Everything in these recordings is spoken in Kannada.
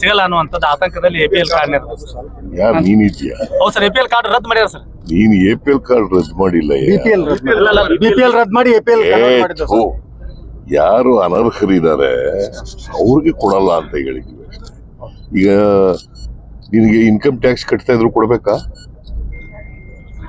ಸಿಗಲ್ಲ ಅನ್ನುವಂಥದ್ದು ಆತಂಕದಲ್ಲಿ ಎ ಪಿ ಎಲ್ ಕಾರ್ಡ್ ಯಾರು ನೀನಿದ್ಯಾ? ಹೌದು sir A P L card ರದ್ದು ಮಾಡ್ಯಾರ ಸರ್. ನೀನ್ ಎ ಪಿ ಎಲ್ ಕಾರ್ಡ್ ರದ್ದು ಮಾಡಿಲ್ಲ ಬಿಪಿಎಲ್ ಬಿಪಿಎಲ್ ರದ್ದು ಮಾಡಿ. ಎಪಿಎಲ್. ಯಾರು ಅನರ್ಹರಿದ್ದಾರೆ ಅವ್ರಿಗೆ ಕೊಡಲ್ಲ ಅಂತ ಹೇಳಿದ್ವಿ. ಈಗ ನಿನಗೆ ಇನ್ಕಮ್ ಟ್ಯಾಕ್ಸ್ ಕಟ್ತಾ ಇದ್ರು ಕೊಡ್ಬೇಕಾ?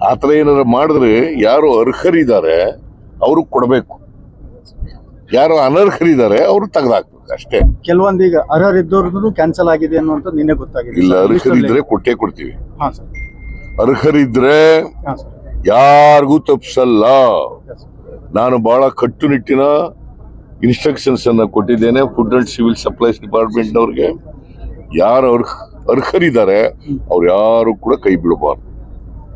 ಆ ಥರ ಏನಾರ ಮಾಡಿದ್ರೆ ಯಾರು ಅರ್ಹರಿದ್ದಾರೆ ಅವ್ರಿಗೆ ಕೊಡಬೇಕು. ಯಾರು ಅನರ್ಹರಿದ್ದಾರೆ ಅವ್ರು ತೆಗೆದಾಕ್ಬೇಕು ಅಷ್ಟೇ. ಕೆಲವೊಂದು ಈಗ ಅರ್ಹರಿದ್ದವ್ರದ್ದು ಕ್ಯಾನ್ಸಲ್ ಆಗಿದೆ ಅನ್ನುವಂತ ನಿನ್ನೆ ಗೊತ್ತಾಗಿದೆ. ಇಲ್ಲ. ಅರ್ಹರಿದ್ರೆ ಕೊಟ್ಟೇ ಕೊಡ್ತೀವಿ. ಹಾ ಸರ್. ಅರ್ಹರಿದ್ರೆ ಯಾರಿಗೂ ತಪ್ಪಿಸಲ್ಲ ನಾನು ಬಹಳ ಕಟ್ಟುನಿಟ್ಟಿನ ಇನ್ಸ್ಟ್ರಕ್ಷನ್ಸ್ ಅನ್ನ ಕೊಟ್ಟಿದ್ದೇನೆ ಫುಡ್ ಅಂಡ್ ಸಿವಿಲ್ ಸಪ್ಲೈಸ್ ಡಿಪಾರ್ಟ್ಮೆಂಟ್ನವ್ರಿಗೆ ಯಾರು ಅರ್ಹ ಅರ್ಹರಿದ್ದಾರೆ ಅವ್ರು ಯಾರು ಕೂಡ ಕೈ ಬಿಡಬಾರ್ದು.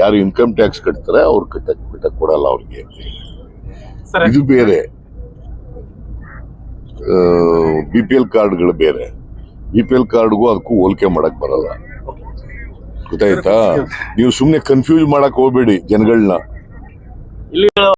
ಯಾರು ಇನ್ಕಮ್ ಟ್ಯಾಕ್ಸ್ ಕಟ್ತಾರೆ ಅವ್ರು ಕಟ್ಟಕ್ ಬಿಟ್ಟ ಕೊಡಲ್ಲ ಅವ್ರಿಗೆ. ಇದು ಬೇರೆ. ಬಿ ಪಿ ಎಲ್ ಕಾರ್ಡ್ಗಳು ಬೇರೆ. ಬಿ ಪಿ ಎಲ್ ಕಾರ್ಡ್ಗೂ ಅದಕ್ಕೂ ಹೋಲಿಕೆ ಮಾಡಕ್ ಬರಲ್ಲ. ಗೊತ್ತಾಯ್ತಾ? ನೀವು ಸುಮ್ನೆ ಕನ್ಫ್ಯೂಸ್ ಮಾಡಕ್ ಹೋಗ್ಬೇಡಿ ಜನಗಳನ್ನ